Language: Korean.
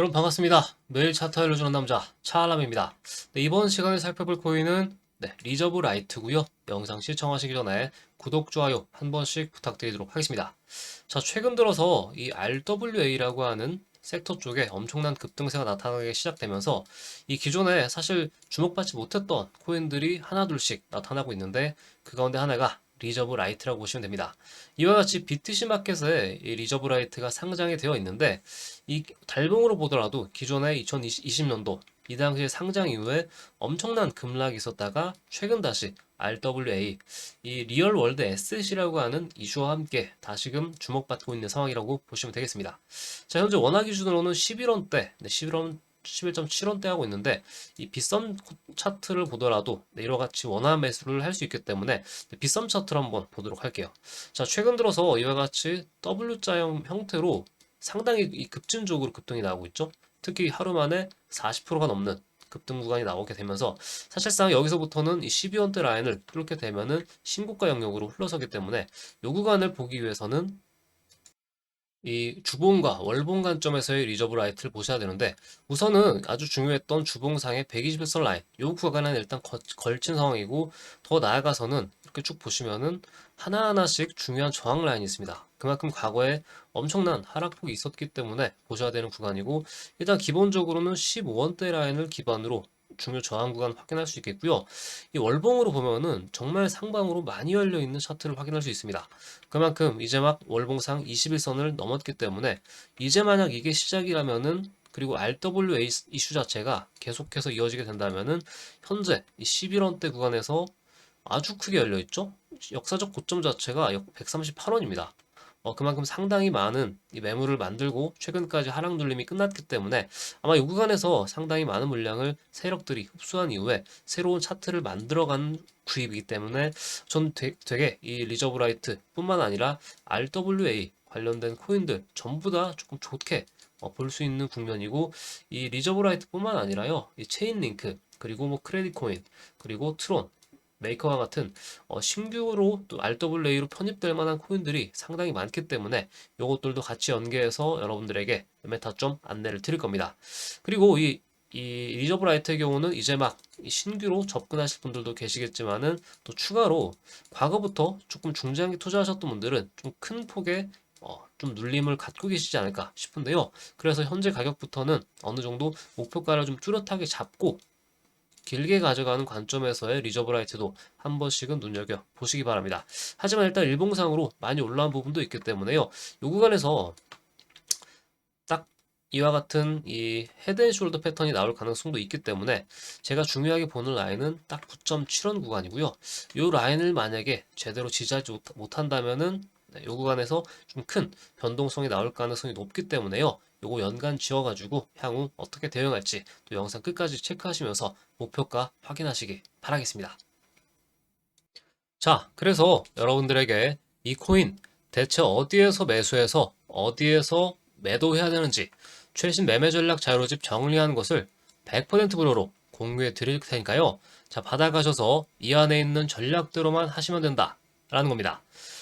여러분 반갑습니다. 매일 차트 알려주는 남자 차알람입니다. 네, 이번 시간에 살펴볼 코인은 네, 리저브 라이트고요. 영상 시청하시기 전에 구독, 좋아요 한 번씩 부탁드리도록 하겠습니다. 자, 최근 들어서 이 RWA라고 하는 섹터 쪽에 엄청난 급등세가 나타나기 시작되면서 이 기존에 사실 주목받지 못했던 코인들이 하나둘씩 나타나고 있는데 그 가운데 하나가 리저브 라이트라고 보시면 됩니다. 이와 같이 BTC 마켓에 이 리저브 라이트가 상장이 되어 있는데 이 달봉으로 보더라도 기존에 2020년도 이 당시에 상장 이후에 엄청난 급락이 있었다가 최근 다시 RWA 이 리얼 월드 에셋이라고 하는 이슈와 함께 다시금 주목받고 있는 상황이라고 보시면 되겠습니다. 자 현재 원화 기준으로는 11원대, 네, 11원 11.7원대 하고 있는데 이 빗썸 차트를 보더라도 네, 이와 같이 원화 매수를 할 수 있기 때문에 네, 빗썸 차트를 한번 보도록 할게요. 자 최근 들어서 이와 같이 W자형 형태로 상당히 이 급진적으로 급등이 나오고 있죠. 특히 하루 만에 40%가 넘는 급등 구간이 나오게 되면서 사실상 여기서부터는 이 12원대 라인을 뚫게 되면은 신고가 영역으로 흘러서기 때문에 이 구간을 보기 위해서는 이 주봉과 월봉 관점에서의 리저브 라이트를 보셔야 되는데 우선은 아주 중요했던 주봉상의 121선 라인 이 구간은 일단 거, 걸친 상황이고 더 나아가서는 이렇게 쭉 보시면은 하나하나씩 중요한 저항 라인이 있습니다. 그만큼 과거에 엄청난 하락폭이 있었기 때문에 보셔야 되는 구간이고 일단 기본적으로는 15원대 라인을 기반으로 중요 저항 구간 확인할 수 있겠고요. 이 월봉으로 보면은 정말 상방으로 많이 열려 있는 차트를 확인할 수 있습니다. 그만큼 이제 막 월봉상 21선을 넘었기 때문에 이제 만약 이게 시작이라면은 그리고 RWA 이슈 자체가 계속해서 이어지게 된다면은 현재 이 11원대 구간에서 아주 크게 열려 있죠. 역사적 고점 자체가 138원입니다. 어, 그만큼 상당히 많은 이 매물을 만들고 최근까지 하락 눌림이 끝났기 때문에 아마 이 구간에서 상당히 많은 물량을 세력들이 흡수한 이후에 새로운 차트를 만들어간 구입이기 때문에 전 되, 되게 이 리저브 라이트 뿐만 아니라 RWA 관련된 코인들 전부 다 조금 좋게 어, 볼 수 있는 국면이고 이 리저브 라이트뿐만 아니라요 이 체인 링크 그리고 뭐 크레딧 코인 그리고 트론 메이커와 같은 어, 신규로 또 RWA로 편입될 만한 코인들이 상당히 많기 때문에 이것들도 같이 연계해서 여러분들에게 메타 좀 안내를 드릴 겁니다. 그리고 이, 이 리저브 라이트의 경우는 이제 막 신규로 접근하실 분들도 계시겠지만은 또 추가로 과거부터 조금 중장기 투자하셨던 분들은 좀 큰 폭의 어, 좀 눌림을 갖고 계시지 않을까 싶은데요. 그래서 현재 가격부터는 어느 정도 목표가를 좀 뚜렷하게 잡고 길게 가져가는 관점에서의 리저브 라이트도 한 번씩은 눈여겨 보시기 바랍니다. 하지만 일단 일봉상으로 많이 올라온 부분도 있기 때문에요. 이 구간에서 딱 이와 같은 이 헤드앤숄더 패턴이 나올 가능성도 있기 때문에 제가 중요하게 보는 라인은 딱 9.7원 구간이고요. 이 라인을 만약에 제대로 지지하지 못한다면은 네, 이 구간에서 좀 큰 변동성이 나올 가능성이 높기 때문에요. 요거 연간 지어가지고 향후 어떻게 대응할지 또 영상 끝까지 체크하시면서 목표가 확인하시기 바라겠습니다. 자, 그래서 여러분들에게 이 코인 대체 어디에서 매수해서 어디에서 매도해야 되는지 최신 매매 전략 자료집 정리한 것을 100% 무료로 공유해 드릴 테니까요. 자, 받아가셔서 이 안에 있는 전략대로만 하시면 된다. 라는 겁니다.